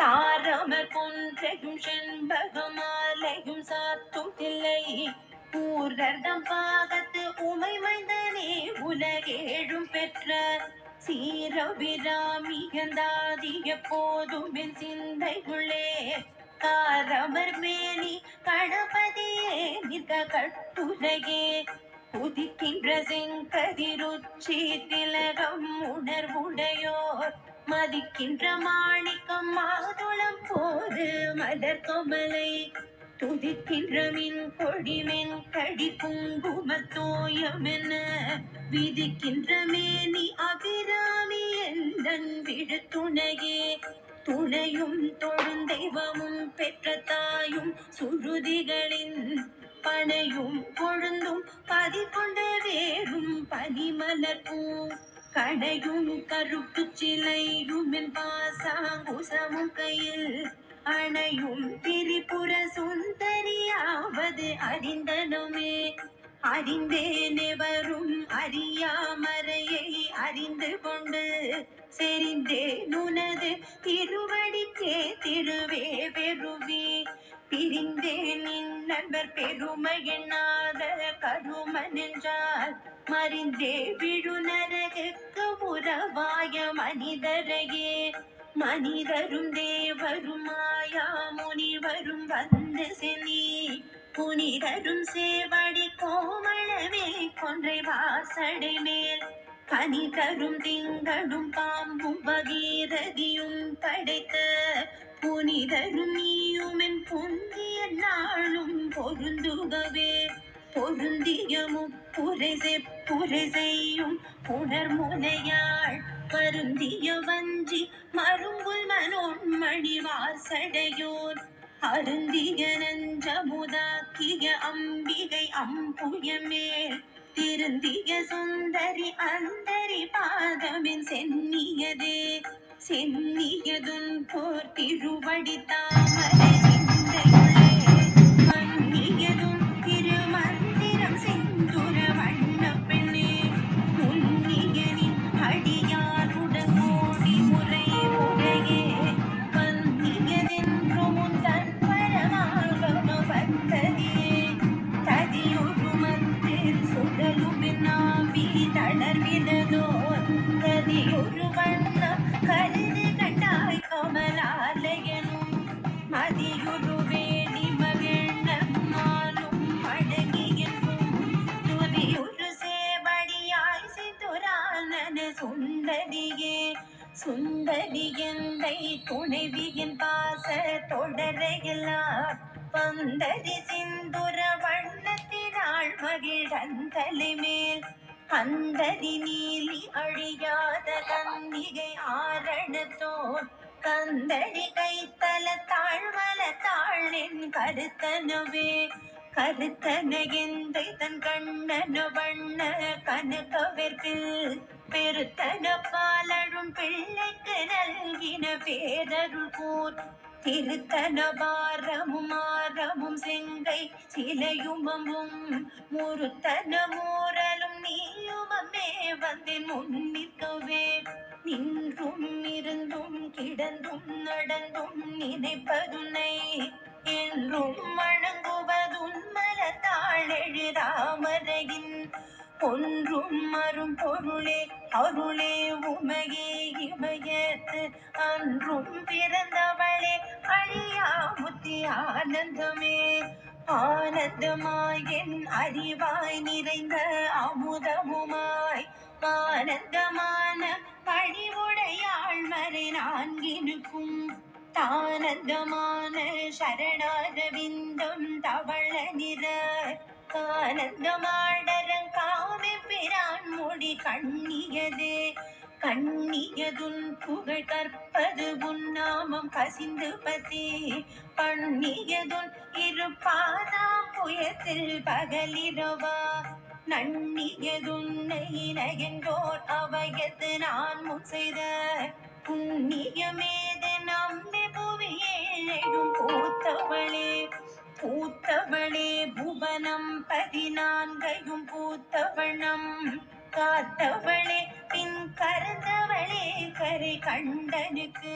தாரமர் கொன்றையும் செண்பகமாலையும் சாத்தும் தில்லை. ஊரர்தம் பாகத்து உமை மைந்தனே உலகேழும் பெற்ற சீரபிராமியந்தாதிய எப்போதும் என் சிந்தைக்குள்ளே காரமர் மேனி கணபதியே நிற்க கட்டுலகே உதிக்கின்ற செங்கதிருச்சி திலகம் உணர்வுடையோர். மதிக்கின்ற மாணிக்கம் மாதுளம் போது மலர் கமலை. துதிக்கின்ற மின் கொடிமென் கடி குங்குமத்தோயமென விதிக்கின்ற மேனி அபிராமி எந்தன் விடுத்துணையே துணையும் தொழும் தெய்வமும் பெற்ற தாயும் சுருதிகளின் பனையும் கொழுந்தும் பதி கொண்ட வேறும் பனிமலர் பூ. கடையும் கருப்பு சிலையும் என் பாசாங்குசமும் கையில் அணையும். திரிபுர சுந்தரியாவது அறிந்தனுமே. அறிந்தேனே வரும் அறியாமறையை அறிந்து கொண்டு செறிந்தே நுனது திருவடிக்கே திருவே பெறுவே பிரிந்தேன் நின் நண்பர் பெருமை எண்ணாத கரும என்றால் மறிந்தே விழு நரகுக்கு உறவாய மனிதரையே. மனிதரும் தேவரும் மாயா முனிவரும் வந்து செனி புனிதரும் சேவடி கோமளவே கொன்றை வாசடை மேல். கனி தரும் திங்களும் பாம்பும் பகீரதியும் படைத்த புனிதரும் நீயுமென் பொந்திய நாளும் பொருந்துகவே. பொருந்திய முப்புரை செப்புரை செய்யும் புணர்முனையாள் வருந்திய வஞ்சி மருங்குல் மனோன்மணி வாசடையோர் அருந்திய நஞ்சமுதாக்கிய அம்பிகை அம்புயமேல் திருந்திய சுந்தரி அந்தரி பாதமின் சென்னியதே. சென்னியதுன் போர் திருவடி தாமரை சிந்தையுள்ளே. மன்னியதும் திருமந்திரம் சுந்தரி எந்தை துணைவியின் பாச தொடரையெல்லாம் பந்தரி சிந்துர வண்ணத்தினாள் மகிழந்தலை மேல் அந்தரி நீலி அழியாத கந்திகை ஆரணத்தோன் கந்தடி கைத்தல தாழ்வல தாழின் கருத்தனவே கருத்தன எந்தை தன் கண்ணனு வண்ண கனகவெற்பில் பெருத்தனப்பா பிள்ளைக்கு நல்கின பேரருள் போர். திருத்தனபாரமும் ஆரமும் செங்கை சிலையுமமும் முருத்தன மூரலும் நீயுமமே வந்தேன் முன்னிற்கவே நின்றும் இருந்தும் கிடந்தும் நடந்தும் நினைப்பதுனை. என்றும் வணங்குவதுன் மலத்தாழெழுதாமரையின் ஒன்றும் மறும் பொருளே அருளே உமையே அன்றும் பிறந்தவளே அழியா முத்தி ஆனந்தமே. ஆனந்தமாய் என் அறிவாய் நிறைந்த அமுதமுமாய். ஆனந்தமான பழிவுடையாள் மறை நான்கினுக்கும் தானந்தமான சரணாரவிந்தம் தவள நிற. ஆனந்தமாடரங்க கண்ணியதுன் புகழ் கற்பது உன்னாமம் கசிந்து பதே. பண்ணியதுன் இருப்பாதாம் புயத்தில் பகலிரவா. நன்னியதுன்னை நயன்றோர் அவையத்து நான் முன் செய்த. புண்ணியமேது நம்மை புவியேழும் பூத்தவளே. பூத்தவளே புவனம் பதினான்கையும் பூத்தவண்ணம். காத்தவளே பின் கருந்தவளே கரை கண்டனுக்கு